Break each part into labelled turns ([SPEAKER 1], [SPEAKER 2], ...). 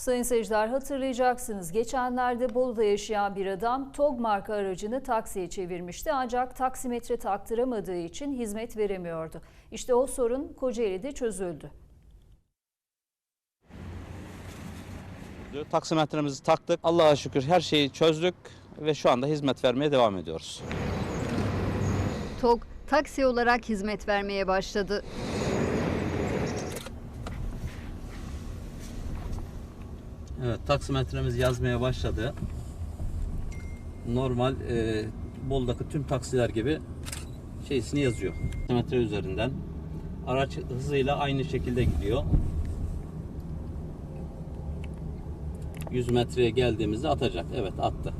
[SPEAKER 1] Sayın seyirciler hatırlayacaksınız. Geçenlerde Bolu'da yaşayan bir adam TOG marka aracını taksiye çevirmişti. Ancak taksimetre taktıramadığı için hizmet veremiyordu. İşte o sorun Kocaeli'de çözüldü.
[SPEAKER 2] Taksimetremizi taktık. Allah'a şükür her şeyi çözdük ve şu anda hizmet vermeye devam ediyoruz.
[SPEAKER 3] TOG taksi olarak hizmet vermeye başladı.
[SPEAKER 2] Evet, taksimetremiz yazmaya başladı. Normal e, Bolu'daki tüm taksiler gibi şeysini yazıyor. Taksimetre üzerinden. Araç hızıyla aynı şekilde gidiyor. 100 metreye geldiğimizde atacak. Evet attı.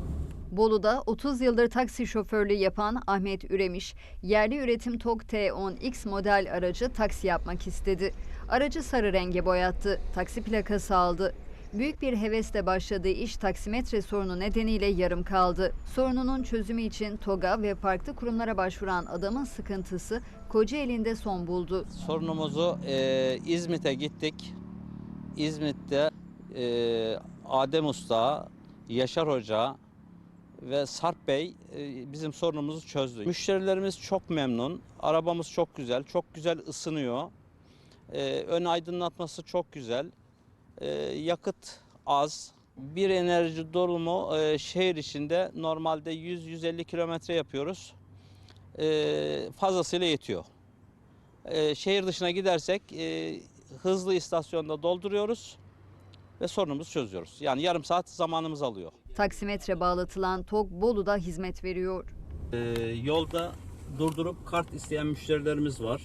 [SPEAKER 3] Bolu'da 30 yıldır taksi şoförlüğü yapan Ahmet Üremiş, yerli üretim TOG T10X model aracı taksi yapmak istedi. Aracı sarı renge boyattı, taksi plakası aldı. Büyük bir hevesle başladığı iş taksimetre sorunu nedeniyle yarım kaldı. Sorununun çözümü için TOG'a ve farklı kurumlara başvuran adamın sıkıntısı Kocaeli'nde son buldu.
[SPEAKER 2] Sorunumuzu e, İzmit'e gittik. İzmit'te e, Adem Usta, Yaşar Hoca ve Sarp Bey e, bizim sorunumuzu çözdü. Müşterilerimiz çok memnun. Arabamız çok güzel, çok güzel ısınıyor. E, ön aydınlatması çok güzel. E, yakıt az. Bir enerji dolumu e, şehir içinde normalde 100-150 kilometre yapıyoruz. E, fazlasıyla yetiyor. Ee, şehir dışına gidersek e, hızlı istasyonda dolduruyoruz ve sorunumuzu çözüyoruz. Yani yarım saat zamanımız alıyor.
[SPEAKER 3] Taksimetre bağlatılan TOG Bolu'da hizmet veriyor.
[SPEAKER 2] Ee, yolda durdurup kart isteyen müşterilerimiz var.